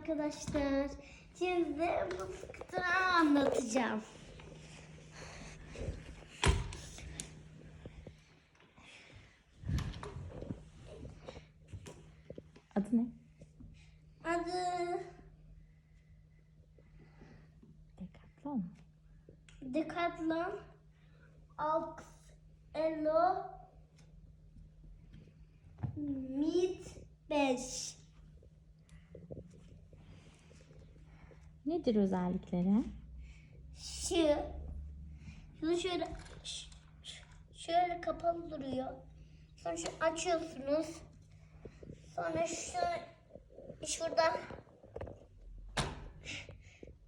arkadaşlar. Şimdi bu fıkra anlatacağım. Adı ne? Adı Decathlon. Decathlon Aux Elo Meat 5. Nedir özellikleri? Şu şunu şöyle şöyle kapalı duruyor. Sonra şu açıyorsunuz. Sonra şu şuradan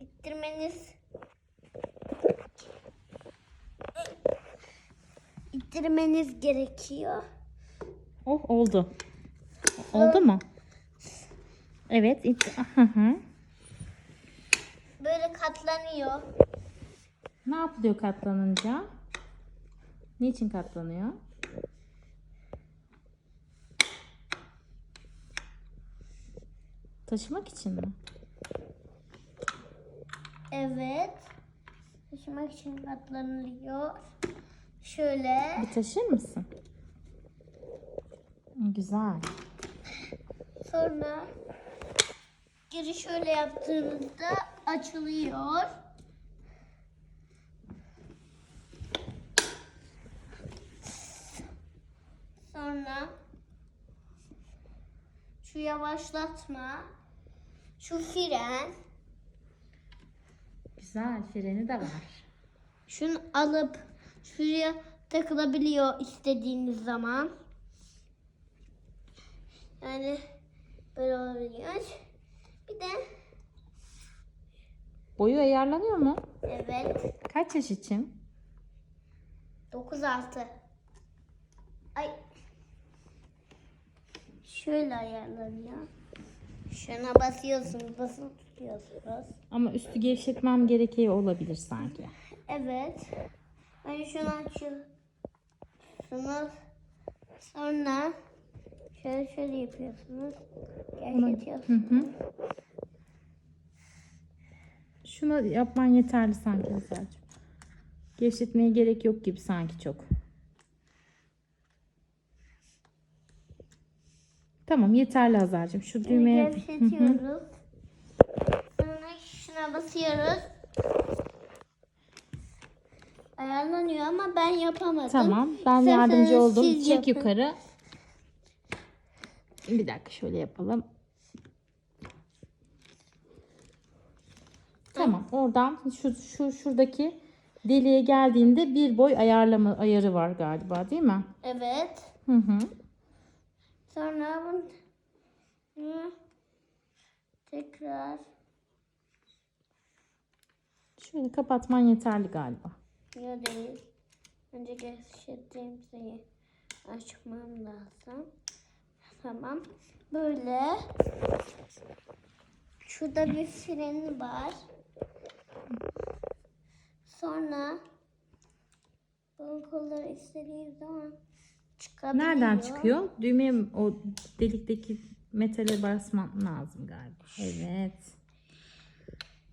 ittirmeniz ittirmeniz gerekiyor. Oh oldu. Oldu mu? Evet. it-. Böyle katlanıyor. Ne yapılıyor katlanınca? Niçin katlanıyor? Taşımak için mi? Evet. Taşımak için katlanılıyor. Şöyle. Bir taşır mısın? Güzel. Sonra geri şöyle yaptığınızda açılıyor. Sonra şu yavaşlatma, şu fren, Güzel. Freni de var. şunu alıp şuraya takılabiliyor istediğiniz zaman. Yani böyle olabiliyor. Bir de Boyu ayarlanıyor mu? evet Kaç yaş için? 9 6. Ay. Şöyle ayarlanıyor. Şuna basıyorsunuz, basılı tutuyorsunuz. Ama üstü gevşetmem gerekiyor olabilir sanki. Evet. Hani şunu açıyorsunuz. Sonra şöyle şöyle yapıyorsunuz. Gevşetiyorsunuz. Hı hı. Şunu yapman yeterli sanki Hazal'cığım. Gevşetmeye gerek yok gibi sanki çok. Tamam yeterli Hazal'cığım. Şu düğmeye... Gevşetiyoruz. Sonra şuna basıyoruz. Ayarlanıyor ama ben yapamadım. Tamam ben yardımcı oldum. Çek yapın. yukarı. Bir dakika şöyle yapalım. Tamam oradan şu, şu şuradaki deliğe geldiğinde bir boy ayarlama ayarı var galiba değil mi? Evet. Hı hı. Sonra bunu tekrar Şöyle kapatman yeterli galiba. ya değil. Önce gevşettiğim şeyi açmam lazım. Tamam. Böyle. Şurada bir freni var. Sonra bu kolları istediğim zaman çıkabiliyor. Nereden çıkıyor? Düğmeye mi- o delikteki metale basman lazım galiba. Evet.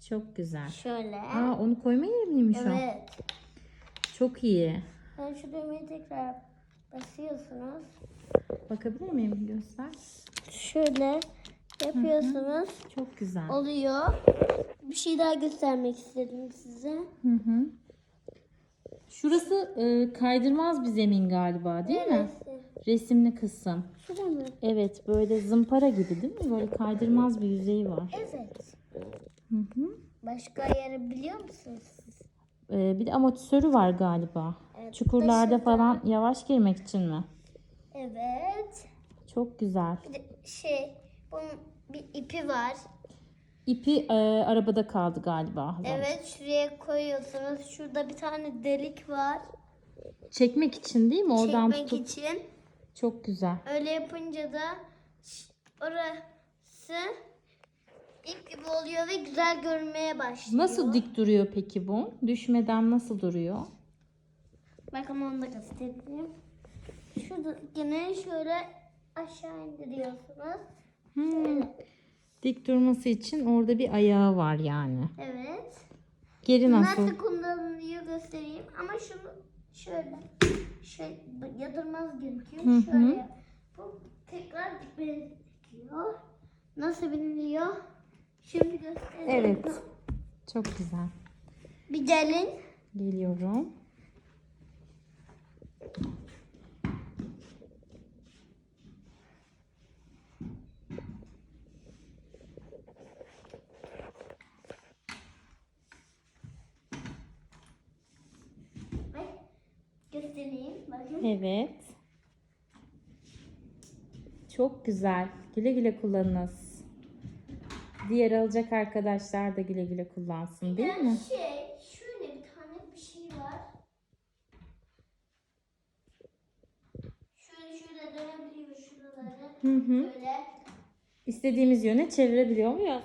Çok güzel. Şöyle. Aa onu koyma yeri miymiş o? Evet. Çok iyi. Ben şu düğmeyi tekrar basıyorsunuz. Bakabilir miyim? Göster. Şöyle yapıyorsunuz. Çok güzel. Oluyor. Bir şey daha göstermek istedim size. Hı hı. Şurası e, kaydırmaz bir zemin galiba değil mi? Neresi? Resimli kısım. Şurada mı? Evet böyle zımpara gibi değil mi? Böyle kaydırmaz bir yüzeyi var. Evet. Hı hı. Başka ayarı biliyor musunuz siz? E, bir de amortisörü var galiba. Evet, Çukurlarda taşı da- falan yavaş girmek için mi? Evet. Çok güzel. Bir de şey, bunun bir ipi var. İpi e, arabada kaldı galiba. Hazal. Evet, şuraya koyuyorsunuz. Şurada bir tane delik var. Çekmek için değil mi? Oradan Çekmek tutup. için. Çok güzel. Öyle yapınca da orası ip gibi oluyor ve güzel görünmeye başlıyor. Nasıl dik duruyor peki bu? Düşmeden nasıl duruyor? Bakın onu da göstereyim. Şurada yine şöyle aşağı indiriyorsunuz. Hmm. Dik durması için orada bir ayağı var yani. Evet. Geri nasıl? Nasıl kullanılıyor göstereyim. Ama şunu şöyle şöyle yadırmaz gerekiyor. Hı hı. Şöyle bu tekrar dikmeye gerekiyor. Nasıl biniliyor? Şimdi göstereyim. Evet. Çok güzel. Bir gelin. Geliyorum. Ve göstereyim. Bakın. Evet. Çok güzel. Güle güle kullanınız. Diğer alacak arkadaşlar da güle güle kullansın değil mi? Şey, şöyle bir tane bir şey var. Şöyle şöyle dönebiliyor şuraları. Hı hı. Böyle. İstediğimiz yöne çevirebiliyor muyuz?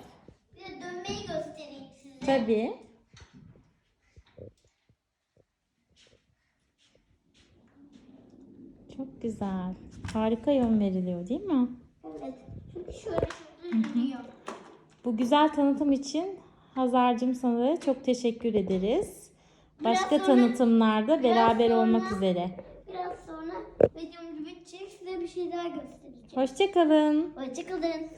Bir de dönmeyi göstereyim size. Tabii. Çok güzel. Harika yön veriliyor değil mi? Evet. Çünkü şöyle dönüyor. Bu güzel tanıtım için Hazar'cığım sana da çok teşekkür ederiz. Başka Biraz sonra- tanıtımlarda beraber sonra- olmak üzere. Biraz sonra videom bitecek size bir şey daha göstereceğim. Hoşçakalın. Hoşçakalın.